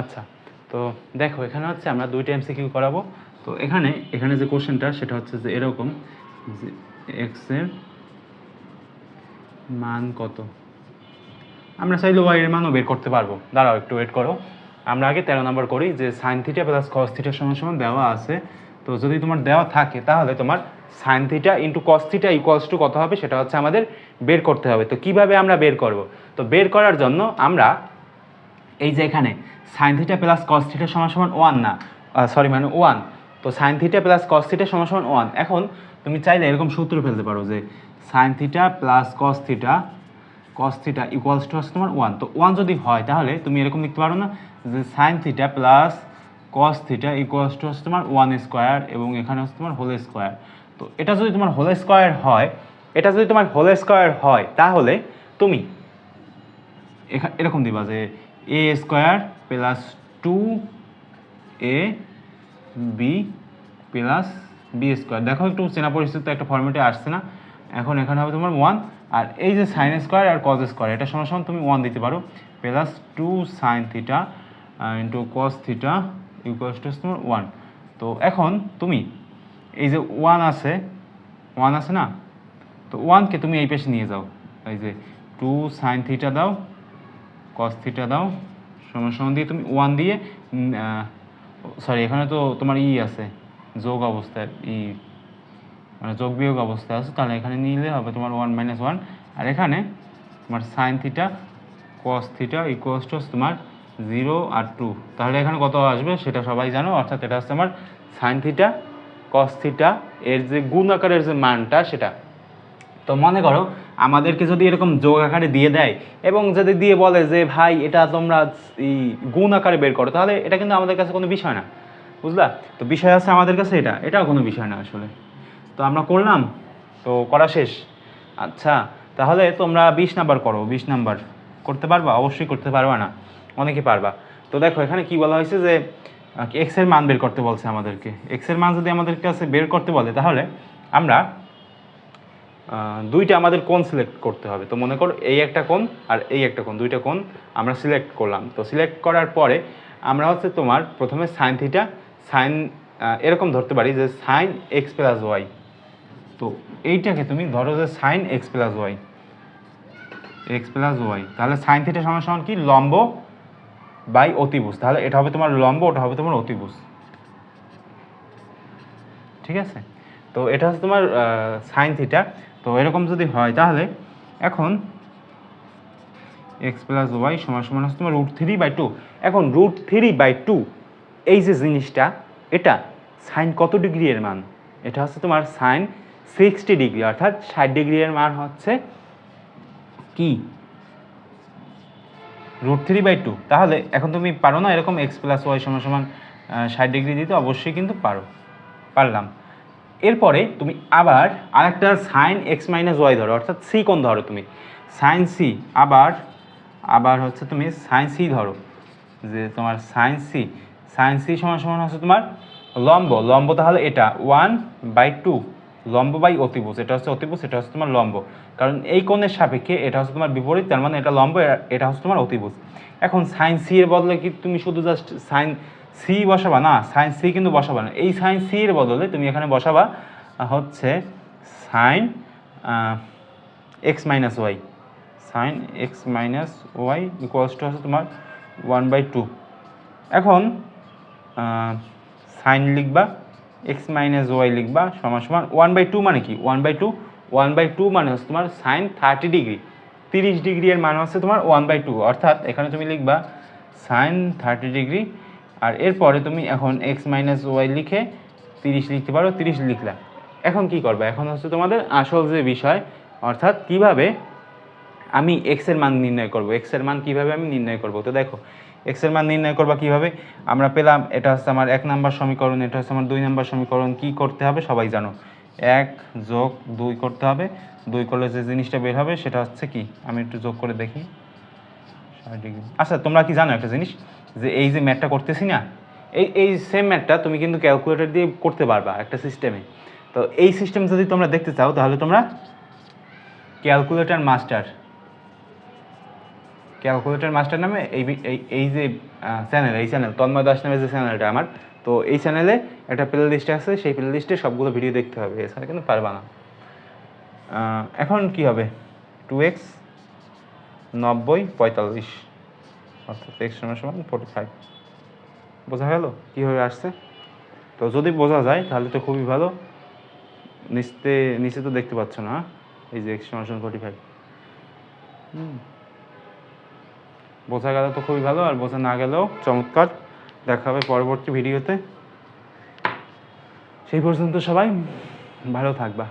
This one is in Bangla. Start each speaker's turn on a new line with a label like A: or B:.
A: আচ্ছা তো দেখো, এখানে হচ্ছে আমরা দুইটা এমসিকিউ করাবো। তো এখানে এখানে যে কোশ্চেনটা, সেটা হচ্ছে যে এরকম যে এক্সের মান কত? আমরা চাইলে এর মানও বের করতে পারব। দাঁড়াও, একটু ওয়েট করো। আমরা আগে তেরো নম্বর করি যে সাইন থিটা প্লাস কস থিটার সমান সমান দেওয়া আছে। তো যদি তোমার দেওয়া থাকে, তাহলে তোমার sine theta into cos theta equals to কত হবে? সেটা হচ্ছে আমাদের বের করতে হবে। তো কীভাবে আমরা বের করব? তো বের করার জন্য আমরা এই যে এখানে sine theta plus cos theta সমান সমান ওয়ান না সরি মানে ওয়ান তো sine theta plus cos theta সমান সমান ওয়ান এখন তুমি চাইলে এরকম সূত্র ফেলতে পারো যে sine theta plus cos theta cos theta equals to হচ্ছে তোমার ওয়ান তো ওয়ান যদি হয় তাহলে তুমি এরকম লিখতে পারো না যে sine theta plus cos theta equals to হচ্ছে তোমার ওয়ান স্কোয়ার এবং এখানে হচ্ছে তোমার হোল স্কোয়ার তো এটা যদি তোমার হোল স্কোয়ার হয়, এটা যদি তোমার হোল স্কোয়ার হয়, তাহলে তুমি এরকম দিবা যে A square plus two A B plus B square দেখো একটু চেনা পরিস্থিতি একটা ফর্মেটে আসছে না। এখন এখানে হবে তোমার ওয়ান আর এই যে সাইন স্কোয়ার আর কজ স্কোয়ার এটা সমান সমান তুমি ওয়ান দিতে পারো। Plus two sine theta into cos theta equals to তোমার ওয়ান তো এখন তুমি, এই যে ওয়ান আছে ওয়ান আছে না? তো ওয়ানকে তুমি এই পাশে নিয়ে যাও। এই যে টু সাইন থিটা দাও। কস থিটা দাও। সমান সমান দিয়ে তুমি ওয়ান দিয়ে সরি এখানে তো তোমার ই আছে, যোগ অবস্থায় ই মানে যোগ বিয়োগ অবস্থা আছে, তাহলে এখানে নিলে হবে তোমার ওয়ান মাইনাস ওয়ান আর এখানে তোমার sine theta cos theta equals to তোমার জিরো আর টু তাহলে এখানে কত আসবে সেটা সবাই জানো, অর্থাৎ এটা হচ্ছে আমার সাইন থিটা কস থিটা এর যে গুণ আকারের যে মানটা সেটা। তো মনে করো আমাদেরকে যদি এরকম যোগ আকারে দিয়ে দেয় এবং যদি দিয়ে বলে যে, ভাই, এটা তোমরা গুণ আকারে বের করো, তাহলে এটা কিন্তু আমাদের কাছে কোনো বিষয় না। বুঝলা? তো বিষয় আছে আমাদের কাছে এটা। এটাও কোনো বিষয় না আসলে। তো আমরা করলাম। তো করা শেষ। আচ্ছা তাহলে তোমরা বিশ নাম্বার করো। বিশ নাম্বার। করতে পারবা? অবশ্যই করতে পারবা না। অনেকে পারবা। তো দেখো, এখানে কি বলা হয়েছে যে এক্সের মান বের করতে বলছে আমাদেরকে। এক্সের মান যদি আমাদের কাছে বের করতে বলে, তাহলে আমরা দুইটা আমাদের কোন সিলেক্ট করতে হবে। তো মনে করো এই একটা কোণ আর এই একটা কোণ, দুইটা কোণ আমরা সিলেক্ট করলাম। তো সিলেক্ট করার পরে আমরা হচ্ছে তোমার প্রথমে সাইন থিটা সাইন এরকম ধরতে পারি যে সাইন এক্স প্লাস ওয়াই তো এইটাকে তুমি ধরো যে sine X plus Y X plus Y তাহলে সাইন থিটা সমান সমান কি? লম্ব বাই অতিভুজ। তাহলে এটা হবে তোমার লম্ব, ওটা হবে তোমার অতিভুজ। ঠিক আছে? তো এটা হচ্ছে তোমার সাইন থিটা তো এরকম যদি হয় তাহলে এখন এক্স প্লাস ওয়াই সমান সমান হচ্ছে তোমার রুট থ্রি বাই টু এখন রুট থ্রি বাই টু এই যে জিনিসটা, এটা সাইন কত ডিগ্রি এর মান? এটা হচ্ছে তোমার সাইন সিক্সটি ডিগ্রি অর্থাৎ ষাট ডিগ্রি এর মান হচ্ছে কি? রুট থ্রি বাই টু তাহলে এখন তুমি পারো না এরকম এক্স প্লাস ওয়াই সমান সমান ষাট ডিগ্রি দিতে, অবশ্যই কিন্তু পারো। পারলাম। এরপরে তুমি আবার আরেকটা সাইন এক্স মাইনাস ওয়াই ধরো, অর্থাৎ সি কোণ ধরো তুমি। সাইন সি আবার আবার হচ্ছে তুমি সাইন সি ধরো। যে তোমার সাইন সি সাইন সি সমান সমান হচ্ছে তোমার লম্ব। লম্ব তাহলে এটা ওয়ান বাই টু লম্ব বাই অতিভুজ। এটা হচ্ছে অতিভুজ, এটা হচ্ছে তোমার লম্ব। কারণ এই কোণের সাপেক্ষে এটা হচ্ছে তোমার বিপরীত, তার মানে এটা লম্ব, এটা হচ্ছে তোমার অতিভুজ। এখন সাইন সি এর বদলে কি তুমি শুধু জাস্ট সাইন সি বসাবা, না সাইন সি কিন্তু বসাবা না। এই সাইন সি এর বদলে তুমি এখানে বসাবা হচ্ছে sine X minus Y sine X minus Y equals to হচ্ছে তোমার ওয়ান বাই টু এখন সাইন লিখবা এক্স মাইনাস ওয়াই লিখবা, সমান সমান ওয়ান বাই টু মানে কি? One by two one by two মানে হচ্ছে তোমার সাইন থার্টি ডিগ্রি তিরিশ ডিগ্রি এর মান হচ্ছে তোমার ওয়ান বাই টু অর্থাৎ এখানে তুমি লিখবা সাইন থার্টি ডিগ্রি আর এরপরে তুমি এখন এক্স মাইনাস ওয়াই লিখে তিরিশ লিখতে পারো, তিরিশ লিখলা। এখন কি করবে? এখন হচ্ছে তোমাদের আসল যে বিষয়, অর্থাৎ কীভাবে আমি এক্সের মান নির্ণয় করব? এক্সের মান কীভাবে আমি নির্ণয় করব? তো দেখো এক্সের মান নির্ণয় করবা কীভাবে? আমরা পেলাম এটা হচ্ছে আমার এক নাম্বার সমীকরণ, এটা হচ্ছে আমার দুই নাম্বার সমীকরণ। কি করতে হবে সবাই জানো? এক যোগ দুই করতে হবে। দুই করলে যে জিনিসটা বের হবে সেটা হচ্ছে কি? আমি একটু যোগ করে দেখি। আচ্ছা তোমরা কি জানো একটা জিনিস? যে এই যে ম্যাথটা করতেছি না, এই এই সেম ম্যাথটা তুমি কিন্তু ক্যালকুলেটর দিয়ে করতে পারবা একটা সিস্টেমে তো এই সিস্টেম যদি তোমরা দেখতে চাও, তাহলে তোমরা ক্যালকুলেটর মাস্টার ক্যালকুলেটর মাস্টার নামে এই এই যে চ্যানেল এই চ্যানেল তন্ময় দাস নামে যে চ্যানেলটা আমার, তো এই চ্যানেলে একটা প্লে লিস্ট আছে, সেই প্লে লিস্টে সবগুলো ভিডিও দেখতে হবে, এছাড়া কিন্তু পারবা না। এখন কি হবে? টু এক্স নব্বই পঁয়তাল্লিশ। অর্থাৎ এক্স সমান সমান ফোর্টি ফাইভ বোঝা গেল? কীভাবে আসছে? তো যদি বোঝা যায়, তাহলে তো খুবই ভালো। নিচতে, নিচে তো দেখতে পাচ্ছ না এই যে এক্স সমান সমান ফোর্টি ফাইভ বোঝা গেল তো খুবই ভালো, আর বোঝা না গেলেও চমৎকার। দেখা হবে পরবর্তী ভিডিওতে সেই পর্যন্ত সবাই ভালো থাকবা।